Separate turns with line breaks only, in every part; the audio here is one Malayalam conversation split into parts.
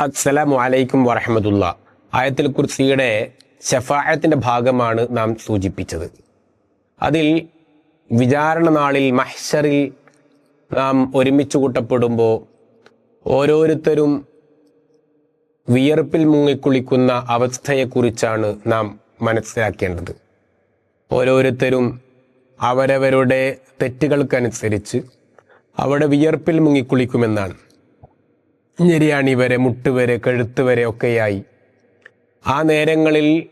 അസ്സലാമു അലൈക്കും വറഹമത്തുള്ള. ആയത്തിൽ കുർസിയുടെ ഷഫായത്തിന്റെ ഭാഗമാണ് നാം സൂചിപ്പിച്ചത്. അതിൽ വിചാരണ നാളിൽ മഹ്ഷറിൽ നാം ഒരുമിച്ച് കൂട്ടപ്പെടുമ്പോൾ ഓരോരുത്തരും വിയർപ്പിൽ മുങ്ങിക്കുളിക്കുന്ന അവസ്ഥയെക്കുറിച്ചാണ് നാം മനസ്സിലാക്കേണ്ടത്. ഓരോരുത്തരും അവരവരുടെ തെറ്റുകൾക്കനുസരിച്ച് അവിടെ വിയർപ്പിൽ മുങ്ങിക്കുളിക്കുമെന്നാണ്. ഞെരിയാണി വരെ മുട്ടുവരെ കഴുത്ത് വരെ ഒക്കെയായി. ആ നേരങ്ങളിൽ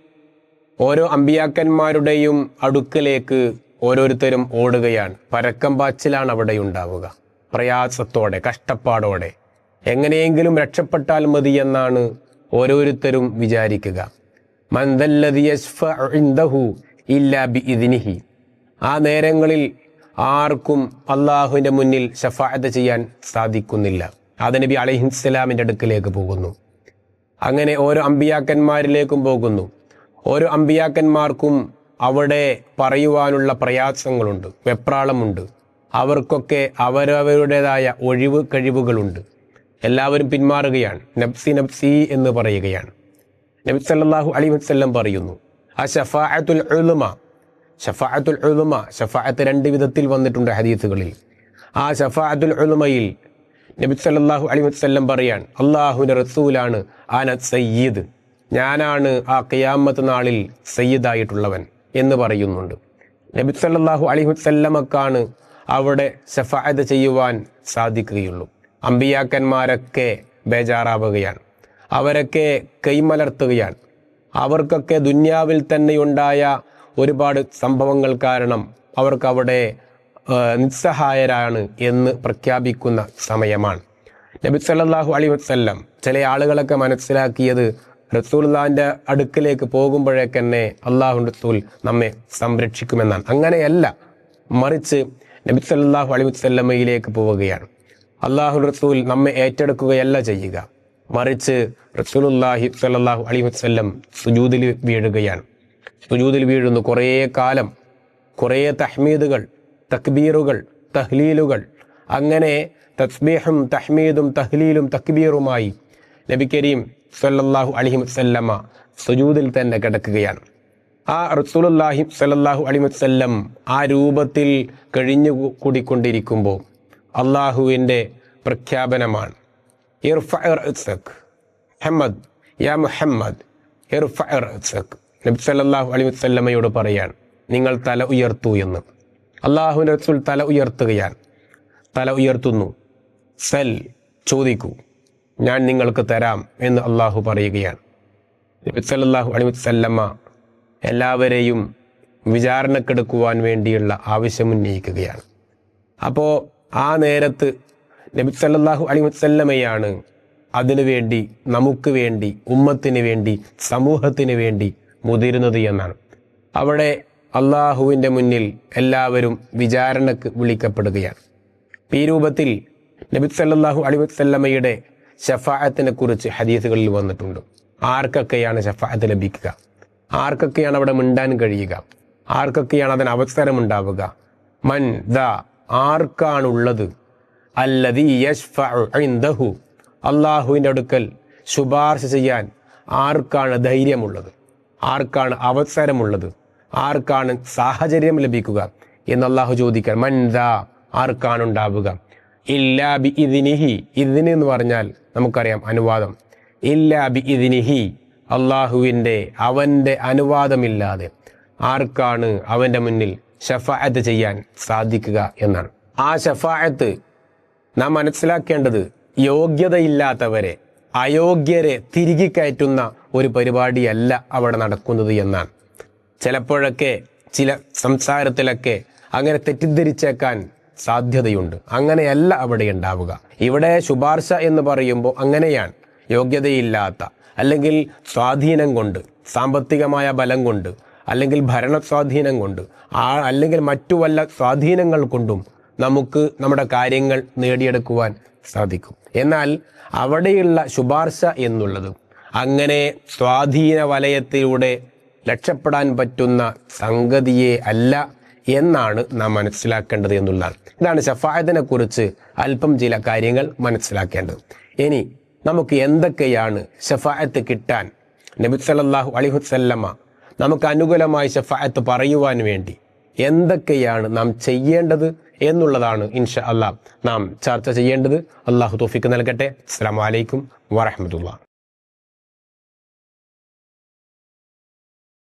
ഓരോ അമ്പിയാക്കന്മാരുടെയും അടുക്കലേക്ക് ഓരോരുത്തരും ഓടുകയാണ്. പരക്കം പാച്ചിലാണ് അവിടെ ഉണ്ടാവുക. പ്രയാസത്തോടെ കഷ്ടപ്പാടോടെ. എങ്ങനെയെങ്കിലും രക്ഷപ്പെട്ടാൽ മതി എന്നാണ് ഓരോരുത്തരും വിചാരിക്കുക. മന്ദല്ലതി യശ്ഫഉ ഇൻദഹു ഇല്ലാ ബി ഇതിനിഹി ആ നേരങ്ങളിൽ ആർക്കും അള്ളാഹുവിന്റെ മുന്നിൽ ഷഫായത ചെയ്യാൻ സാധിക്കുന്നില്ല. ആദനബി അലഹിസ്സലാമിന്റെ അടുക്കിലേക്ക് പോകുന്നു. അങ്ങനെ ഓരോ അമ്പിയാക്കന്മാരിലേക്കും പോകുന്നു. ഓരോ അമ്പിയാക്കന്മാർക്കും അവിടെ പറയുവാനുള്ള പ്രയാസങ്ങളുണ്ട് വെപ്രാളമുണ്ട്. അവർക്കൊക്കെ അവരവരുടേതായ ഒഴിവ് കഴിവുകളുണ്ട്. എല്ലാവരും പിന്മാറുകയാണ് നബ്സി നബ്സി എന്ന് പറയുകയാണ്. നബി സല്ലാഹു അലി വസല്ലം പറയുന്നു ആ ഷഫാഅത്തുൽ ഉലുമ ഷഫാഅത്തുൽ ഉലുമ ഷഫാഅത്ത് രണ്ട് വിധത്തിൽ വന്നിട്ടുണ്ട് ഹദീസുകളിൽ. ആ ഷഫാഅത്തുൽ ഉലുമയിൽ നബി സല്ലാഹു അലൈഹി വസല്ലം പറയാൻ അള്ളാഹുവിന്റെ റസൂലാണ് ആന സയ്യിദ്. ഞാനാണ് ആ ഖിയാമത്ത് നാളിൽ സയ്യിദായിട്ടുള്ളവൻ എന്ന് പറയുന്നുണ്ട്. നബി സല്ലാഹു അലൈഹി വസല്ലമക്കാണ് അവിടെ ഷഫാഅത്ത് ചെയ്യുവാൻ സാധിക്കുകയുള്ളൂ. അമ്പിയാക്കന്മാരൊക്കെ ബേജാറാവുകയാണ്. അവരൊക്കെ കൈമലർത്തുകയാണ്. അവർക്കൊക്കെ ദുന്യാവിൽ തന്നെയുണ്ടായ ഒരുപാട് സംഭവങ്ങൾ കാരണം അവർക്ക് അവിടെ നിസ്സഹായരാണ് എന്ന് പ്രഖ്യാപിക്കുന്ന സമയമാണ്. നബി സല്ലാഹു അലി വസല്ലം ചില ആളുകളൊക്കെ മനസ്സിലാക്കിയത് റസൂൽദാന്റെ അടുക്കിലേക്ക് പോകുമ്പോഴേക്കന്നെ അള്ളാഹു റസൂൽ നമ്മെ സംരക്ഷിക്കുമെന്നാണ്. അങ്ങനെയല്ല മറിച്ച് നബി സല്ലാഹു അലി വസല്ലമയിലേക്ക് പോവുകയാണ്. അള്ളാഹു റസൂൽ നമ്മെ ഏറ്റെടുക്കുകയല്ല ചെയ്യുക. മറിച്ച് റസൂലുല്ലാഹി സല്ലാഹു അലി വസ്ല്ലം സുജൂതിൽ വീഴുകയാണ്. സുജൂതിൽ വീഴുന്നു കുറേ കാലം കുറേ തഹ്മീദുകൾ തക്ബീറുകൾ തഹ്ലീലുകൾ. അങ്ങനെ തസ്ബീഹും തഹ്മീദും തഹ്ലീലും തക്ബീറുമായി നബി കരീം സല്ലാഹു അലൈഹി വസല്ലമ സുജൂദിൽ തന്നെ കിടക്കുകയാണ്. ആ റസൂലുല്ലാഹി സല്ലാഹു അലൈഹി വസല്ലം ആ രൂപത്തിൽ കഴിഞ്ഞു കൂടിക്കൊണ്ടിരിക്കുമ്പോൾ അള്ളാഹുവിന്റെ പ്രഖ്യാപനമാണ്. മുഹമ്മദ് യാ മുഹമ്മദ് നബി സല്ലാഹു അലൈഹി വസല്ലമയോട് പറയാണ് നിങ്ങൾ തല ഉയർത്തു എന്ന്. അള്ളാഹുവിന്റെ റസൂൽ തല ഉയർത്തുകയാണ്. തല ഉയർത്തുന്നു. സൽ ചോദിക്കൂ. ഞാൻ നിങ്ങൾക്ക് തരാം എന്ന് അള്ളാഹു പറയുകയാണ്. നബി സല്ലല്ലാഹു അലൈഹി വസല്ലമ എല്ലാവരെയും വിചാരണക്കെടുക്കുവാൻ വേണ്ടിയുള്ള ആവശ്യം ഉന്നയിക്കുകയാണ്. അപ്പോൾ ആ നേരത്ത് നബി സല്ലാഹു അലൈഹി വസല്ലമയാണ് അതിനു വേണ്ടി നമുക്ക് വേണ്ടി ഉമ്മത്തിന് വേണ്ടി സമൂഹത്തിന് വേണ്ടി മുതിരുന്നത് എന്നാണ്. അവിടെ അള്ളാഹുവിന്റെ മുന്നിൽ എല്ലാവരും വിചാരണക്ക് വിളിക്കപ്പെടുകയാണ്. ഈ രൂപത്തിൽ നബി സല്ലല്ലാഹു അലൈഹി വസല്ലമയുടെ ഷഫാഅത്തിനെ കുറിച്ച് ഹദീസുകളിൽ വന്നിട്ടുണ്ട്. ആർക്കൊക്കെയാണ് ഷഫായത്ത് ലഭിക്കുക? ആർക്കൊക്കെയാണ് അവിടെ മിണ്ടാൻ കഴിയുക? ആർക്കൊക്കെയാണ് അതിന് അവസരമുണ്ടാവുക? മൻ ദ ആർക്കാണുള്ളത്? അല്ലതി അള്ളാഹുവിന്റെ അടുക്കൽ ശുപാർശ ചെയ്യാൻ ആർക്കാണ് ധൈര്യമുള്ളത്? ആർക്കാണ് അവസരമുള്ളത്? ആർക്കാണ് സാഹചര്യം ലഭിക്കുക എന്ന് അള്ളാഹു ചോദിക്കാൻ മൻദാ ആർക്കാണ് ഉണ്ടാവുക? ഇല്ലാ ബി ഇതിനിഹി ഇതിന് എന്ന് പറഞ്ഞാൽ നമുക്കറിയാം അനുവാദം. ഇല്ലാ ബി ഇതിനിഹി അള്ളാഹുവിന്റെ അവന്റെ അനുവാദമില്ലാതെ ആർക്കാണ് അവന്റെ മുന്നിൽ ഷഫായത്ത് ചെയ്യാൻ സാധിക്കുക എന്നാണ്. ആ ഷഫായത്ത് നാം മനസ്സിലാക്കേണ്ടത് യോഗ്യതയില്ലാത്തവരെ അയോഗ്യരെ തിരികെ കയറ്റുന്ന ഒരു പരിപാടിയല്ല അവിടെ നടക്കുന്നത് എന്നാണ്. ചിലപ്പോഴൊക്കെ ചില സംസാരത്തിലൊക്കെ അങ്ങനെ തെറ്റിദ്ധരിച്ചേക്കാൻ സാധ്യതയുണ്ട്. അങ്ങനെയല്ല അവിടെ ഉണ്ടാവുക. ഇവിടെ ശുപാർശ എന്ന് പറയുമ്പോൾ അങ്ങനെയാണ്. യോഗ്യതയില്ലാത്ത അല്ലെങ്കിൽ സ്വാധീനം കൊണ്ട് സാമ്പത്തികമായ ബലം കൊണ്ട് അല്ലെങ്കിൽ ഭരണ സ്വാധീനം കൊണ്ട് ആ അല്ലെങ്കിൽ മറ്റു വല്ല സ്വാധീനങ്ങൾ കൊണ്ടും നമുക്ക് നമ്മുടെ കാര്യങ്ങൾ നേടിയെടുക്കുവാൻ സാധിക്കും. എന്നാൽ അവിടെയുള്ള ശുപാർശ എന്നുള്ളത് അങ്ങനെ സ്വാധീന വലയത്തിലൂടെ രക്ഷപ്പെടാൻ പറ്റുന്ന സംഗതിയെ അല്ല എന്നാണ് നാം മനസ്സിലാക്കേണ്ടത് എന്നുള്ളതാണ്. ഇതാണ് ഷഫായത്തിനെ കുറിച്ച് അല്പം ചില കാര്യങ്ങൾ മനസ്സിലാക്കേണ്ടത്. ഇനി നമുക്ക് എന്തൊക്കെയാണ് ഷഫായത്ത് കിട്ടാൻ? നബി സല്ലല്ലാഹു അലൈഹി വസല്ലമ നമുക്ക് അനുകൂലമായി ഷഫായത്ത് പറയുവാൻ വേണ്ടി എന്തൊക്കെയാണ് നാം ചെയ്യേണ്ടത് എന്നുള്ളതാണ് ഇൻഷ അല്ലാ നാം ചർച്ച ചെയ്യേണ്ടത്. അള്ളാഹു തോഫിക്ക് നൽകട്ടെ. അസ്സാം വലൈക്കും വറഹമത്തുള്ള